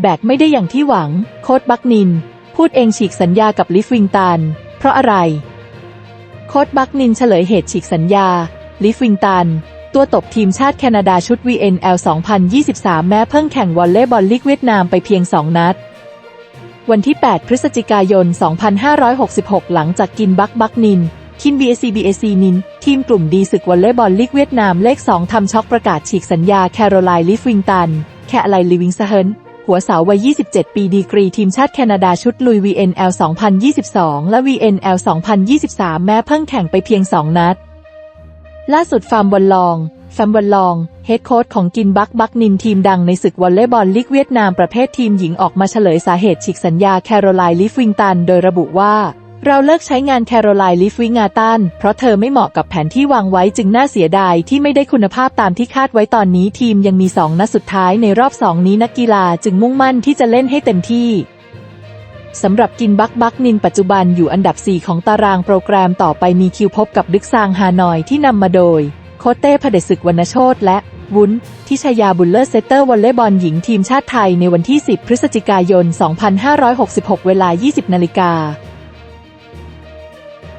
แบกไม่ได้อย่างที่หวัง โค้ดบักนิน พูดเองฉีกสัญญากับลิฟวิงตัน เพราะอะไร โค้ดบักนินเฉลยเหตุฉีกสัญญา ลิฟวิงตัน ตัวตบทีมชาติแคนาดาชุด VNL 2023 แม้เพิ่งแข่งวอลเลย์บอลลีกเวียดนามไปเพียง 2 นัด วันที่ 8 พฤศจิกายน 2566 หลังจากกินบักบักนินคิน BAC BAC นิน ทีมกลุ่มดีศึกวอลเลย์บอลลีกเวียดนามเลข 2 ทำช็อกประกาศฉีกสัญญาแคโรไลน์ลิฟวิงตัน แคไลลิวิงสเฮิร์น หัวเสาววัย 27 ปีดีกรีทีมชาติแคนาดาชุดลุย VNL 2022 และ VNL 2023 แม้เพิ่งแข่งไปเพียง 2 นัด ล่าสุดฟาร์มบอลลองแฟมบอลลอง เฮดโค้ชของกินบักบักนินทีมดังในศึกวอลเลย์บอลลีกเวียดนามประเภททีมหญิงออกมาเฉลยสาเหตุฉีกสัญญาแคโรไลน์ลิฟวิงตัน โดยระบุว่า เราเลิกใช้งานแคโรไลน์ลิฟวิงาตันเพราะเธอไม่เหมาะกับแผนที่วางไว้จึงน่าเสียดายที่ไม่ได้คุณภาพตามที่คาดไว้ตอนนี้ทีมยังมี 2 นัดสุดท้ายในรอบ 2 นี้นักกีฬาจึงมุ่งมั่นที่จะเล่นให้เต็มที่สำหรับกินบักบักนินปัจจุบันอยู่อันดับ 4 ของตารางโปรแกรมต่อไปมีคิวพบกับดึกซางฮานอยที่นำมาโดย โคเต้พเดศึกวรรณโชตและวุ้นทิชยาบุลเลอร์เซตเตอร์วอลเลย์บอลหญิงทีมชาติไทยในวันที่ 10 พฤศจิกายน 2566 เวลา 20นาฬิกา